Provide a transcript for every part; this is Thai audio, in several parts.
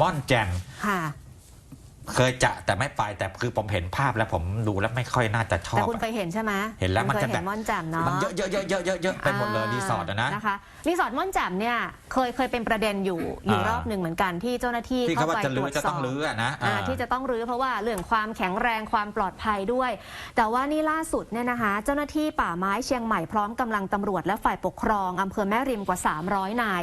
ม่อนแจ่ม เคยจะแต่ไม่ไปแต่คือผมเห็นภาพแล้วผมดูแล้วไม่ค่อยน่าจะชอแต่บคุณเคยเห็นใช่ไหมเห็นแล้วมันคุณเคจะยแบเห็บนม่อนแจ่มเนาะมันเยอะเยอะเยอะเยอะเยอะเยอะไปหมดเลยรีสอร์ทอะนะนะคะรีสอร์ทม่อนแจ่มเนี่ยเคยเคยเป็นประเด็นอยู่อยู่อ่ารรอบหนึ่งเหมือนกันที่เจ้าหน้าที่ที่เข้าเขาว่าไปจะตรื้รอวจจะสต้อองบรื้ออะนะอ่าอ่าที่จะต้องรื้อเพราะว่าเรื่องความแข็งแรงความปลอดภัยด้วย แต่ว่านี่ล่าสุดเนี่ยนะคะ เจ้าหน้าที่ป่าไม้เชียงใหม่พร้อมกำลังตำรวจและฝ่ายปกครองอำเภอแม่ริมกว่า 300 นาย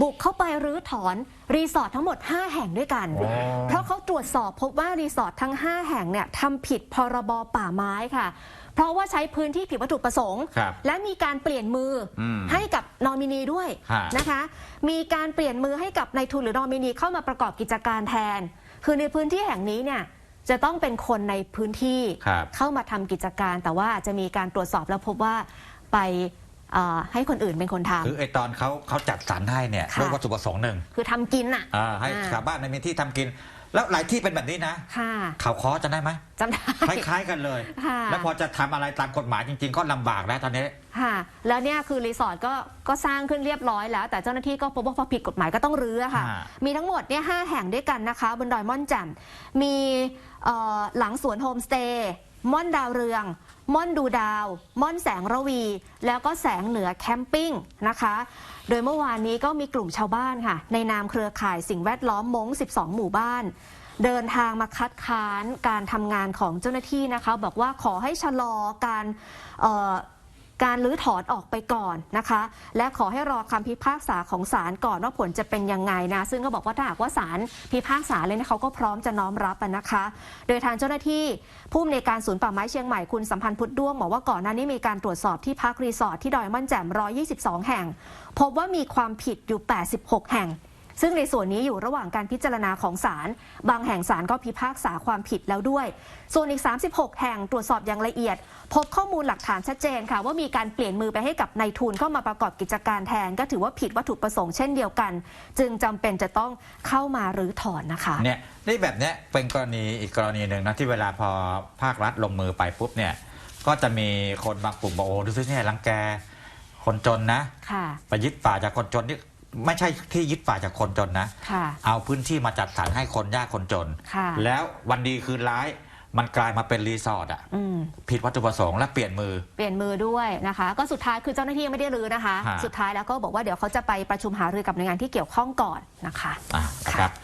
บุกเข้าไปรื้อถอนรีสอร์ททั้งหมด 5 แห่งด้วยกันโอ้เพราะเขาตรวจสอบพบว่ารีสอร์ททั้ง 5 แห่งเนี่ยทำผิดพรบป่าไม้ค่ะ เพราะว่าใช้พื้นที่ผิดวัตถุประสงค์ ครับและมีการเปลี่ยนมืออมให้กับนอมินีด้วยฮะ นะคะ มีการเปลี่ยนมือให้กับนายทุนหรือนอมินีเข้ามาประกอบกิจการแทน คือในพื้นที่แห่งนี้เนี่ยจะต้องเป็นคนในพื้นที่ ครับ เข้ามาทำกิจการแต่ว่าจะมีการตรวจสอบแล้วพบว่าไปเอ่อให้คนอื่นเป็นคนทำ คือไอตอนเขาเขาจัดสรรให้เนี่ยค่ะ ด้วยวัตถุประสงค์หนึ่งคือทำกินอะอ่าให้อ่า ชาวบ้านไม่มีที่ทำกิน แล้วหลายที่เป็นแบบนี้นะค่ะเขาคอจะได้ไหมจำได้คล้ายๆกันเลย ค่ะแล้วพอจะทำอะไรตามกฎหมายจริง ๆ ก็ลำบากแล้วตอนนี้ ค่ะ แล้วเนี่ยคือรีสอร์ทก็ก็สร้างขึ้นเรียบร้อยแล้ว แต่เจ้าหน้าที่ก็พบว่าพอผิดกฎหมายก็ต้องรื้ออะค่ะฮะมีทั้งหมดเนี่ยห้าแห่งด้วยกันนะคะ บนดอยม่อนแจ่มมีเอ่อหลังสวนโฮมสเตย์ ม่อนดาวเรือง ม่อนดูดาว ม่อนแสงระวี แล้วก็แสงเหนือแคมปิ้งนะคะ โดยเมื่อวานนี้ก็มีกลุ่มชาวบ้านค่ะ ในนามเครือข่ายสิ่งแวดล้อมมง 12 หมู่บ้าน เดินทางมาคัดค้านการทำงานของเจ้าหน้าที่นะคะ บอกว่าขอให้ชะลอการ การรื้อถอนออกไปก่อนนะคะ และขอให้รอคำพิพากษาของศาลก่อนว่าผลจะเป็นยังไงนะ ซึ่งก็บอกว่าถ้าหากว่าศาลพิพากษาเลยนะเขาก็พร้อมจะน้อมรับนะคะ โดยทางเจ้าหน้าที่ผู้อำนวยการศูนย์ป่าไม้เชียงใหม่คุณสัมพันธ์พุทธด้วงบอกว่าก่อนหน้านี้มีการตรวจสอบที่พักรีสอร์ทที่ดอยม่อนแจ่ม122 แห่ง พบว่ามีความผิดอยู่ 86 แห่ง ซึ่งในส่วนนี้อยู่ระหว่างการพิจารณาของศาลบางแห่งศาลก็พิพากษาความผิดแล้วด้วย ส่วนอีก 36 แห่งตรวจสอบอย่างละเอียด พบข้อมูลหลักฐานชัดเจนค่ะ ว่ามีการเปลี่ยนมือไปให้กับนายทุนเข้ามาประกอบกิจการแทน ก็ถือว่าผิดวัตถุประสงค์เช่นเดียวกัน จึงจำเป็นจะต้องเข้ามารื้อถอนนะคะเนี่ยนี่แบบเนี้ยเป็นกรณีอีกกรณีหนึ่งนะที่เวลาพอภาครัฐลงมือไปปุ๊บเนี่ยก็จะมีคนบางกลุ่มบอกโอ้ดูสิเนี่ยรังแกคนจนนะค่ะไปยึดป่าจากคนจนนี่ ไม่ใช่ที่ยึดป่าจากคนจนนะ ค่ะ เอาพื้นที่มาจัดสรรให้คนยากคนจน ค่ะ แล้ววันดีคืนร้ายมันกลายมาเป็นรีสอร์ทอะอืม ผิดวัตถุประสงค์และเปลี่ยนมือ เปลี่ยนมือด้วยนะคะ ก็สุดท้ายคือเจ้าหน้าที่ยังไม่ได้รื้อนะคะ ฮะ สุดท้ายแล้วก็บอกว่าเดี๋ยวเขาจะไปประชุมหารือกับหน่วยงานที่เกี่ยวข้องก่อนนะคะ อะนะครับ